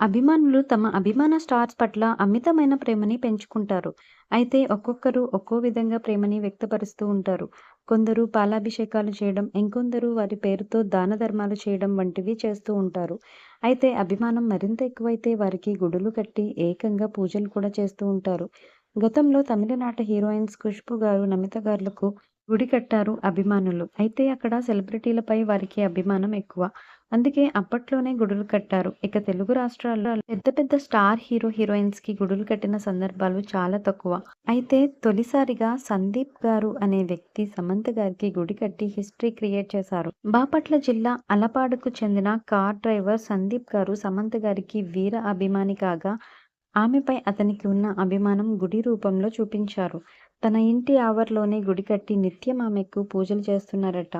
అభిమానులు తమ అభిమాన స్టార్స్ పట్ల అమితమైన ప్రేమని పెంచుకుంటారు. అయితే ఒక్కొక్కరు ఒక్కో విధంగా ప్రేమని వ్యక్తపరుస్తూ ఉంటారు. కొందరు పాలాభిషేకాలు చేయడం, ఇంకొందరు వారి పేరుతో దాన ధర్మాలు చేయడం వంటివి చేస్తూ ఉంటారు. అయితే అభిమానం మరింత ఎక్కువైతే వారికి గుడులు కట్టి ఏకంగా పూజలు కూడా చేస్తూ ఉంటారు. గతంలో తమిళనాట హీరోయిన్స్ ఖుష్బు గారు, నమిత గారులకు గుడి కట్టారు అభిమానులు. అయితే అక్కడ సెలబ్రిటీలపై వారికి అభిమానం ఎక్కువ. అందుకే అప్పట్లోనే గుడులు కట్టారు. ఇక తెలుగు రాష్ట్రాల్లో పెద్ద పెద్ద స్టార్ హీరో, హీరోయిన్స్కి గుడులు కట్టిన సందర్భాలు చాలా తక్కువ. అయితే తొలిసారిగా సందీప్ గారు అనే వ్యక్తి సమంత గారికి గుడి కట్టి హిస్టరీ క్రియేట్ చేశారు. బాపట్ల జిల్లా అలపాడుకు చెందిన కార్ డ్రైవర్ సందీప్ గారు సమంత గారికి వీర అభిమాని కాగా ఆమెపై అతనికి ఉన్న అభిమానం గుడి రూపంలో చూపించారు. తన ఇంటి ఆవర్లోనే గుడి కట్టి నిత్యం ఆమెకు పూజలు చేస్తున్నారట.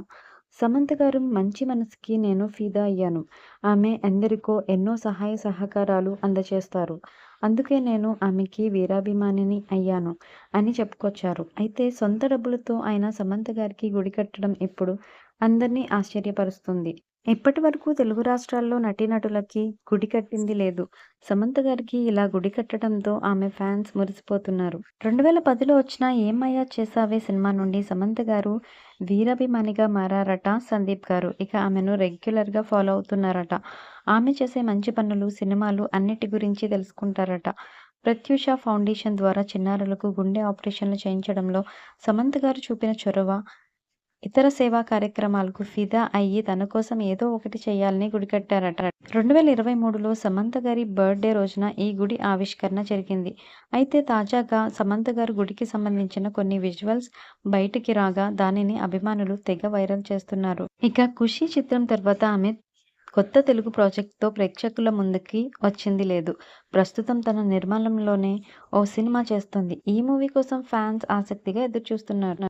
సమంత గారు మంచి మనసుకి నేను ఫీదా అయ్యాను. ఆమె ఎందరికో ఎన్నో సహాయ సహకారాలు అందజేస్తారు. అందుకే నేను ఆమెకి వీరాభిమానిని అయ్యాను అని చెప్పుకొచ్చారు. అయితే సొంత డబ్బులతో ఆయన సమంత గారికి గుడి కట్టడం ఇప్పుడు అందరినీ ఆశ్చర్యపరుస్తుంది. ఇప్పటివరకు తెలుగు రాష్ట్రాల్లో నటీనటులకి గుడి కట్టింది లేదు. సమంత గారికి ఇలా గుడి కట్టడంతో ఆమె ఫ్యాన్స్ మురిసిపోతున్నారు. రెండు వేల పదిలో వచ్చిన ఏమయ్యా చేశావే సినిమా నుండి సమంత గారు వీరాభిమానిగా మారారట సందీప్ గారు. ఇక ఆమెను రెగ్యులర్‌గా ఫాలో అవుతున్నారట. ఆమె చేసే మంచి పనులు, సినిమాలు అన్నిటి గురించి తెలుసుకుంటారట. ప్రత్యూష ఫౌండేషన్ ద్వారా చిన్నారులకు గుండె ఆపరేషన్లు చేయించడంలో సమంత గారు చూపిన చొరవ, ఇతర సేవా కార్యక్రమాలకు ఫిదా అయ్యి తన కోసం ఏదో ఒకటి చేయాలని గుడి కట్టారట. రెండు వేల ఇరవై మూడులో సమంత గారి బర్త్‌డే రోజున ఈ గుడి ఆవిష్కరణ జరిగింది. అయితే తాజాగా సమంత గారు గుడికి సంబంధించిన కొన్ని విజువల్స్ బయటికి రాగా దానిని అభిమానులు తెగ వైరల్ చేస్తున్నారు. ఇక 'ఖుషి' చిత్రం తర్వాత ఆమె కొత్త తెలుగు ప్రాజెక్ట్‌తో ప్రేక్షకుల ముందుకి వచ్చింది లేదు. ప్రస్తుతం తన నిర్మాణంలోనే ఓ సినిమా చేస్తోంది. ఈ మూవీ కోసం ఫ్యాన్స్ ఆసక్తిగా ఎదురుచూస్తున్నారు.